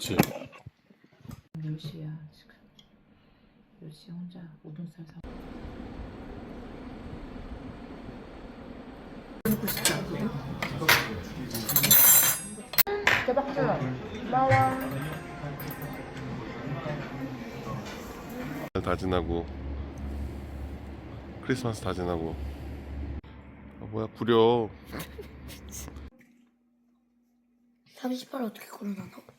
그렇지. 몇 시야 지금? 몇 시 혼자 우동살 사. 먹고 싶지 않거든. 다 지나고 크리스마스 다 지나고 아, 뭐야 구려 38 어떻게 걸어놔?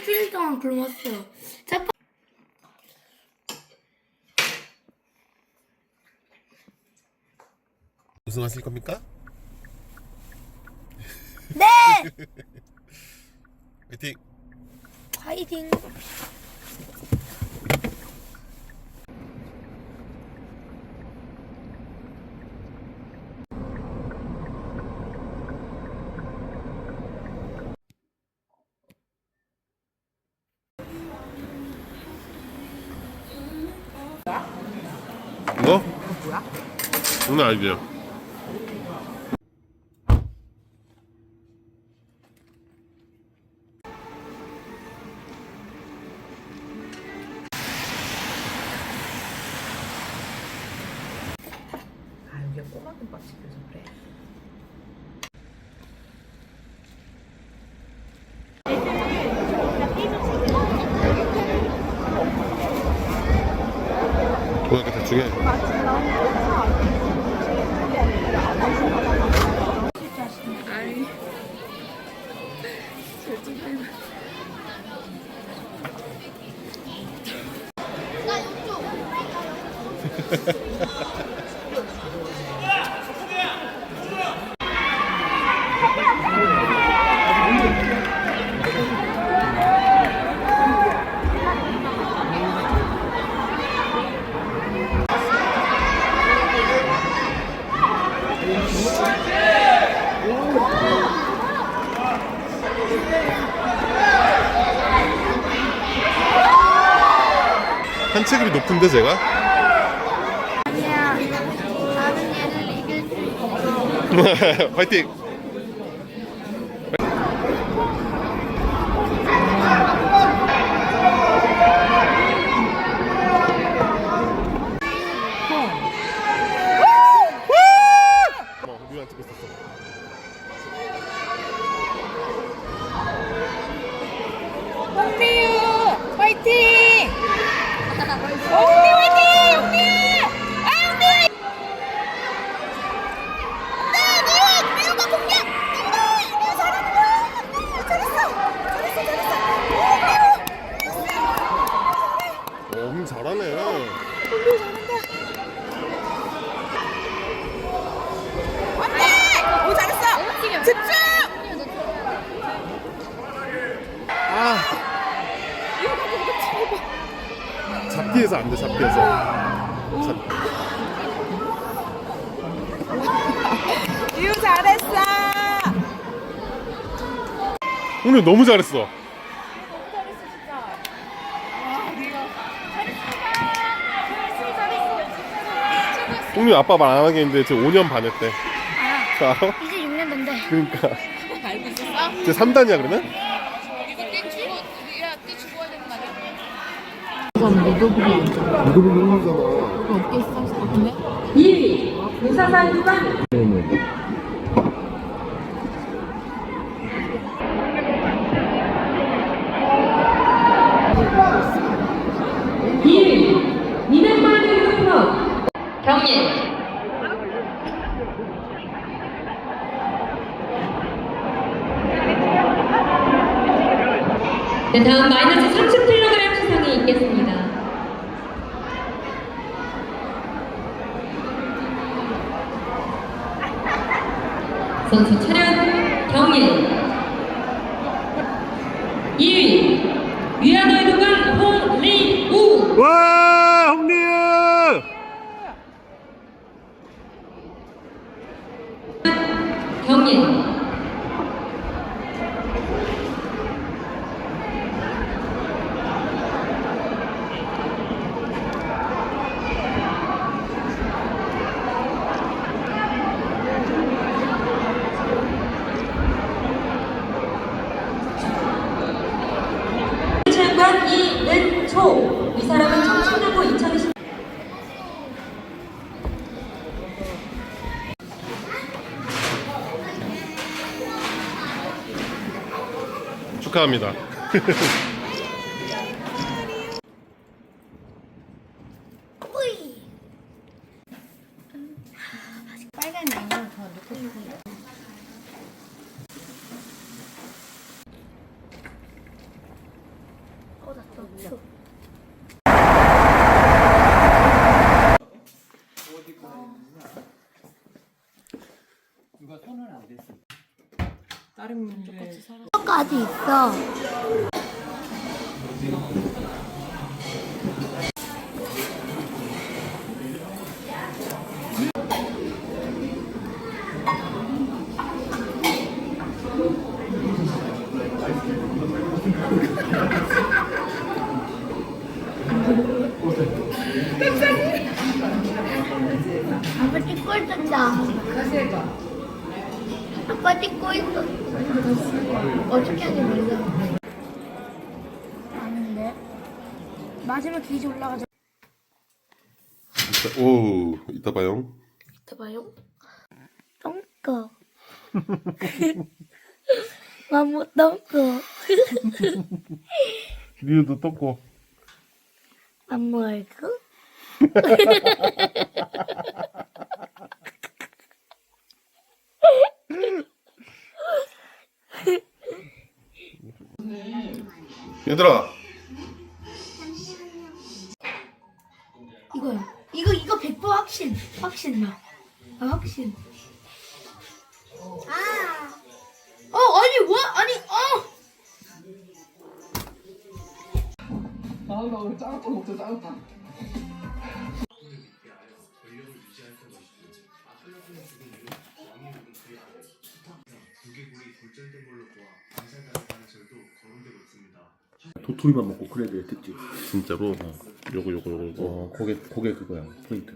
일주일 동안 굶었어요. 짜 우승하실 겁니까? 네! 화이팅 화이팅! 이거? 뭐야? 장난 아니죠? 한 체급이 높은데 제가? 화이팅! 어, 우리가 찍고 있었어. 홍미유 화이팅! 홍미 화이팅! 홍미! 아 홍미! 어, 음, 잘하네. 오 잘했어! 집중! 아! 잡기에서 안 돼, 잡기에서. 잡... 유 잘했어! 오늘 너무 잘했어. 홍미 아빠 말 안 하겠는데 저 5년 반 했대. 자, 알아? 이제 6년 된대. 그러니까. 알고 있었어? 제 3단이야 그러면? 이거 떼 주고 야, 떼 주고 해야 되는 거 아니야? 이거 보면 힘들잖아. 어깨 있을 것 같은데? 2위 무사산 유관 2위 200만 유튜브 경례 네, 다음 마이너스 30kg 수상이 있겠습니다. 선수 차렷 경례 2위 위안월드관 축하합니다. 뿌이. 빨간 양념 더 넣고 싶은데. 어, 나 또. 다른 문 제 까지 있어. 있었다. 다시 해봐. 아빠 찍고 있어. 어떻게 하는지 몰라. 아는데. 마지막 게이지 올라가자. 오, 이따 봐요. 이따 봐요. 똥꺼. 마모 똥꺼. 리우도 떴고. 마모 알고? 얘들아, 이거요. 이거 이거 100% 확신. 확신 나. 아 확신. 아. 어 아니 뭐 아니 어. 마음먹으로 짱빵 먹자 짱빵 도토리만 먹고 그래야 돼 특집. 진짜로. 요거 요거 요거 요거. 어, 그게 그게 그거야 포인트.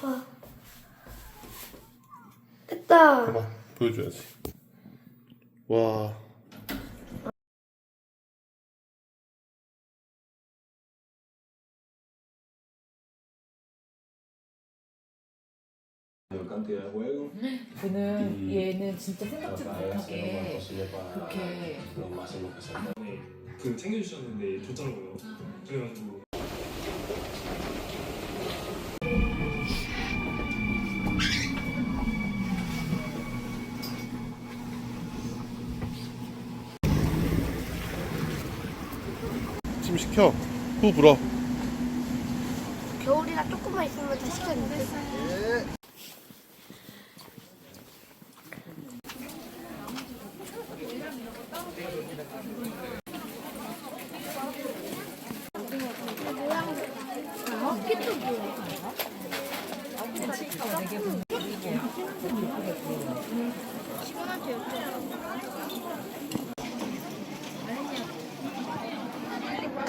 아파. 됐다. 봐봐, 보여줘야지. 와, 그는 얘는 진짜 생각지도 못하게 그렇게 그 챙겨주셨는데 줬더라고요. 그래가지고 찜 시켜. 후 불어. 겨울이라 조금만 있으면 다 시켰는데.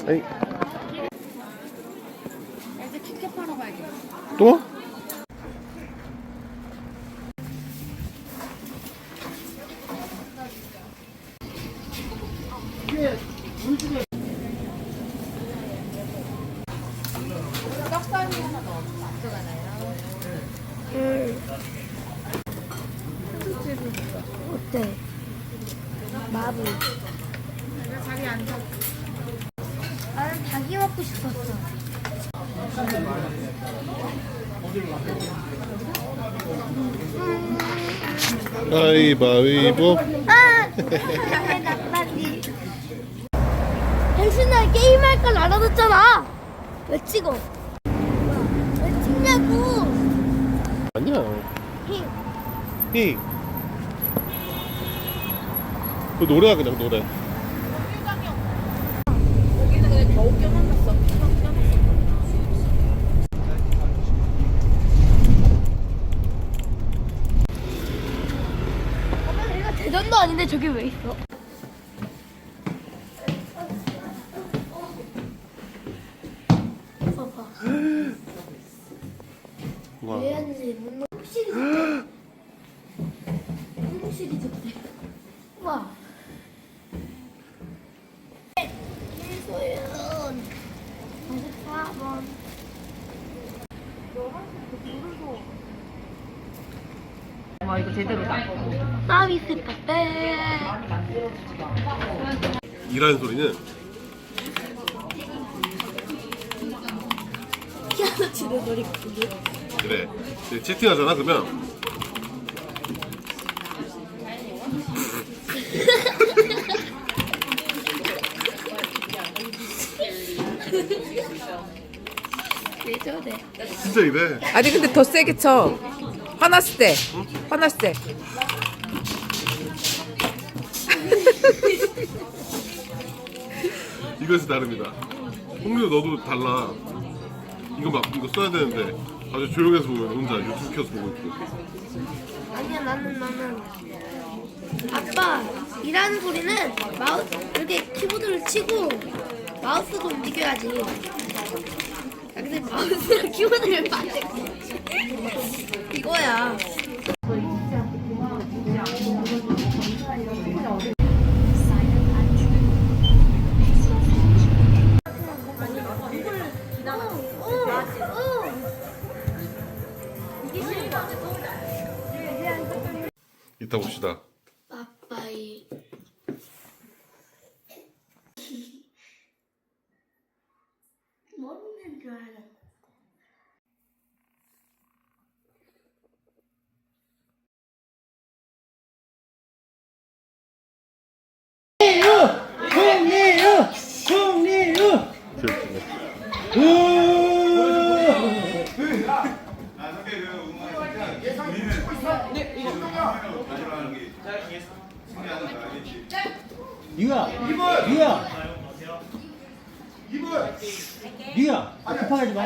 에이. 떡살이 아이 바위보 아! 게임할 걸 알아뒀잖아. 왜 찍어? 왜 찍냐고. 아니야. 힘. 히. 그 노래야 그냥 노래. 대전도 아닌데 저기 왜 좋대. 와. 김소연 44번. 와 이거 제대로다. 서비스 카페. 이라는 소리는 피아노 치는 소리. 그래. 이제 채팅하잖아 그러면 왜 저래? 진짜 이래. 아니 근데 더 세게 쳐. 화났을 때. 화났을 때. 이거에서 다릅니다. 홍민호 너도 달라. 이거 막 이거 써야 되는데 아주 조용해서 보면 혼자 유튜브 켜서 보고 있고. 아니야 나는 나는 아빠 일하는 소리는 마우스 이렇게 키보드를 치고 마우스도 움직여야지. 야, 근데 마우스랑 키보드를 만들 이거야. 이따 봅시다. 빠빠이. 먹는 줄 알았어. 귀엽네. 유야, 유야, 유야, 급하게 하지 마.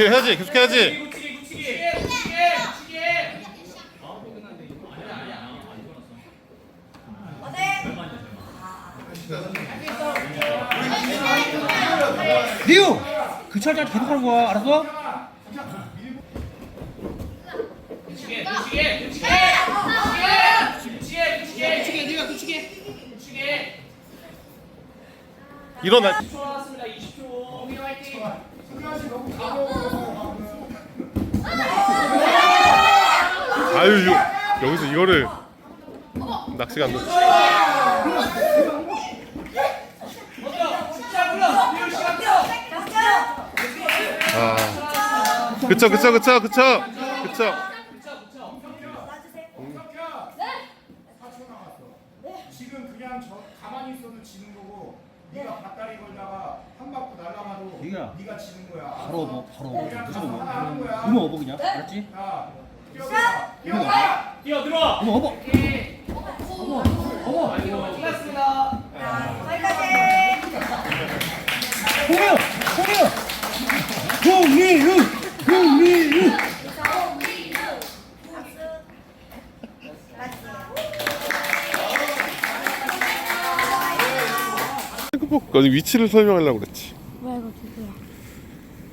해, 걔 해야지. 계속 해야지. 류! 그 철자 계속 하는 거야, 알았어? 일어나. 아유 요, 여기서 이거를 낚시가 안 돼. 아, 그쵸 그쵸 그쵸 그쵸 그쵸. 이거야. 바로 어버, 바로 어버. 무조건 어버. 이모 어버 그냥. 알았지? 이모 어버. 뛰어 들어와. 이모 어버. 어버. 어버. 홍이요. 홍이요. 홍이유. 홍이유. 핸드폰 아니 위치를 설명하려고 그랬지. 뭐야 이거 누구야?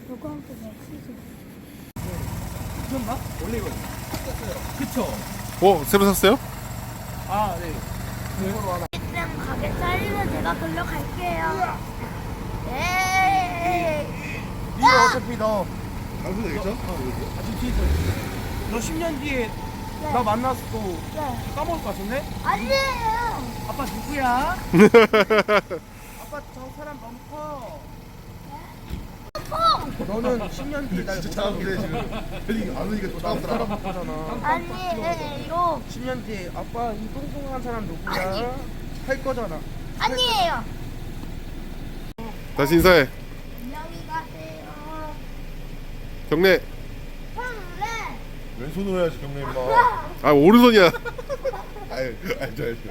누구한테 메시지? 미쳤나? 원래 이거 그쵸? 어 새로 샀어요? 아 네. 쌤 가게 잘리면 제가 글로 갈게요. 네. 이거 어차피 너 가도 되겠죠? 아직 뒤에 있어. 너 10년 뒤에 나 만나서 또 네. 까먹을 것 같은데? 아니에요. 아빠 누구야? 아빠 저 사람 커. 너는 10년 뒤에 날 진짜 잘하는데 지금 안 오니까 또 따라 바꾸잖아. 아니에요. 10년 뒤에 아빠 이 뚱뚱한 사람 누구야? 할 거잖아. 아니에요. 다시 인사해. 안녕히 가세요. 경례. 형네. 왼손으로 해야지 경례 임마. 아 오른손이야. 아유 알죠 알죠.